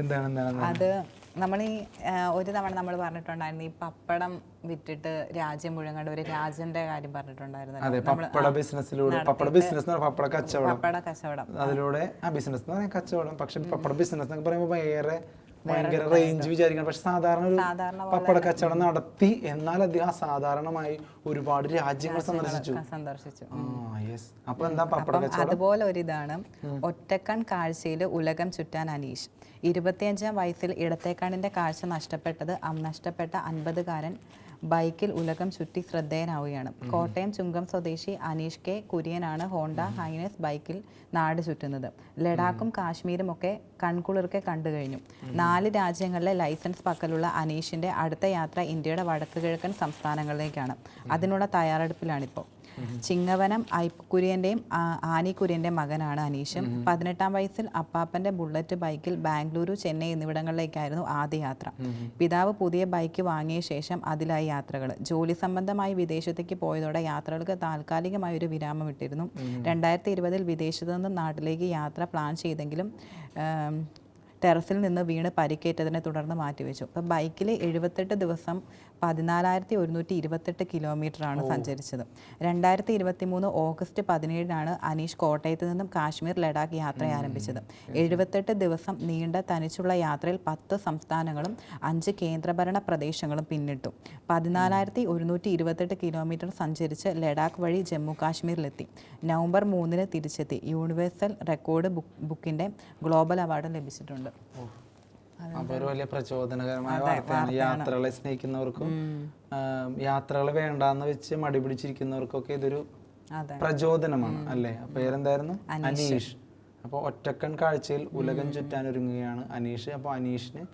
എന്താണ് എന്താണ് അത് നമ്മൾ ഈ ഒരു തവണ നമ്മൾ പറഞ്ഞിട്ടുണ്ടായിരുന്നു ഈ പപ്പടം വിറ്റിട്ട് രാജ്യം മുഴുവൻ ഒരു രാജന്റെ കാര്യം പറഞ്ഞിട്ടുണ്ടായിരുന്നു പപ്പട ബിസിനസ്സിലൂടെ പപ്പട ബിസിനസ് പപ്പട കച്ചവടം. പപ്പട കച്ചവടം അതിലൂടെ ആ ബിസിനസ് കച്ചവടം. പക്ഷെ പപ്പട ബിസിനസ് എന്നൊക്കെ പറയുമ്പോൾ ഭയങ്കര ഭയങ്കര റേഞ്ച് വിചാരിക്കണം. പക്ഷെ സാധാരണ ഒരു പപ്പട കച്ചവടം നടത്തി എന്നാൽ അദ്ദേഹം അസാധാരണമായി ഒരുപാട് രാജ്യങ്ങൾ സന്ദർശിച്ചു. സന്ദർശിച്ചു. അപ്പൊ എന്താ പപ്പട കച്ചവടം? അതുപോലെ ഒരിതാണ് ഒറ്റക്കൺ കാഴ്ചയിൽ ഉലകം ചുറ്റാൻ അനീഷ്. ഇരുപത്തിയഞ്ചാം വയസ്സിൽ ഇടത്തേക്കണ്ണിന്റെ കാഴ്ച നഷ്ടപ്പെട്ടത് അം- നഷ്ടപ്പെട്ട അൻപതുകാരൻ ബൈക്കിൽ ഉലകം ചുറ്റി ശ്രദ്ധേയനാവുകയാണ്. കോട്ടയം ചുങ്കം സ്വദേശി അനീഷ് കെ കുര്യനാണ് ഹോണ്ട ഹൈനസ് ബൈക്കിൽ നാട് ചുറ്റുന്നത്. ലഡാക്കും കാശ്മീരും ഒക്കെ കൺകുളിർക്കെ കണ്ടു കഴിഞ്ഞു. നാല് രാജ്യങ്ങളിലെ ലൈസൻസ് പക്കലുള്ള അനീഷിന്റെ അടുത്ത യാത്ര ഇന്ത്യയുടെ വടക്ക് കിഴക്കൻ സംസ്ഥാനങ്ങളിലേക്കാണ്. അതിനുള്ള തയ്യാറെടുപ്പിലാണിപ്പോൾ ചിങ്ങവനം ഐക്കുര്യന്റെയും ആനിക്കുര്യന്റെയും മകനാണ് അനീഷും. പതിനെട്ടാം വയസ്സിൽ അപ്പാപ്പന്റെ ബുള്ളറ്റ് ബൈക്കിൽ ബാംഗ്ലൂരു ചെന്നൈ എന്നിവിടങ്ങളിലേക്കായിരുന്നു ആദ്യ യാത്ര. പിതാവ് പുതിയ ബൈക്ക് വാങ്ങിയ ശേഷം അതിലായി യാത്രകൾ ജോലി സംബന്ധമായി വിദേശത്തേക്ക് പോയതോടെ യാത്രകൾക്ക് താൽക്കാലികമായി ഒരു വിരാമം ഇട്ടിരുന്നു. രണ്ടായിരത്തി ഇരുപതിൽ വിദേശത്തു നിന്നും നാട്ടിലേക്ക് യാത്ര പ്ലാൻ ചെയ്തെങ്കിലും ടെറസിൽ നിന്ന് വീണ് പരിക്കേറ്റതിനെ തുടർന്ന് മാറ്റിവെച്ചു. അപ്പോൾ ബൈക്കിൽ എഴുപത്തെട്ട് ദിവസം പതിനാലായിരത്തി ഒരുന്നൂറ്റി ഇരുപത്തെട്ട് കിലോമീറ്ററാണ് സഞ്ചരിച്ചത്. രണ്ടായിരത്തി ഇരുപത്തി മൂന്ന് ഓഗസ്റ്റ് പതിനേഴിനാണ് അനീഷ് കോട്ടയത്ത് നിന്നും കാശ്മീർ ലഡാക്ക് യാത്ര ആരംഭിച്ചത്. എഴുപത്തെട്ട് ദിവസം നീണ്ട തനിച്ചുള്ള യാത്രയിൽ പത്ത് സംസ്ഥാനങ്ങളും അഞ്ച് കേന്ദ്രഭരണ പ്രദേശങ്ങളും പിന്നിട്ടു. പതിനാലായിരത്തി ഒരുന്നൂറ്റി ഇരുപത്തെട്ട് കിലോമീറ്റർ സഞ്ചരിച്ച് ലഡാക്ക് വഴി ജമ്മു കാശ്മീരിലെത്തി നവംബർ മൂന്നിന് തിരിച്ചെത്തി. യൂണിവേഴ്സൽ റെക്കോർഡ് ബുക്ക് ബുക്കിന്റെ ഗ്ലോബൽ അവാർഡ് ലഭിച്ചിട്ടുണ്ട്. അപ്പൊ ഒരു വലിയ പ്രചോദനകരമായ വാർത്തയാണ്. യാത്രകളെ സ്നേഹിക്കുന്നവർക്കും യാത്രകൾ വേണ്ടാന്ന് വെച്ച് മടി പിടിച്ചിരിക്കുന്നവർക്കൊക്കെ ഇതൊരു പ്രചോദനമാണ് അല്ലെ? പേരെന്തായിരുന്നു? അനീഷ്. അപ്പോൾ ഒറ്റക്കൺ കാഴ്ചയിൽ ഉലകം ചുറ്റാൻ ഒരുങ്ങുകയാണ് അനീഷ്. അപ്പോൾ അനീഷിന്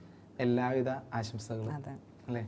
എല്ലാവിധ ആശംസകളും അല്ലേ?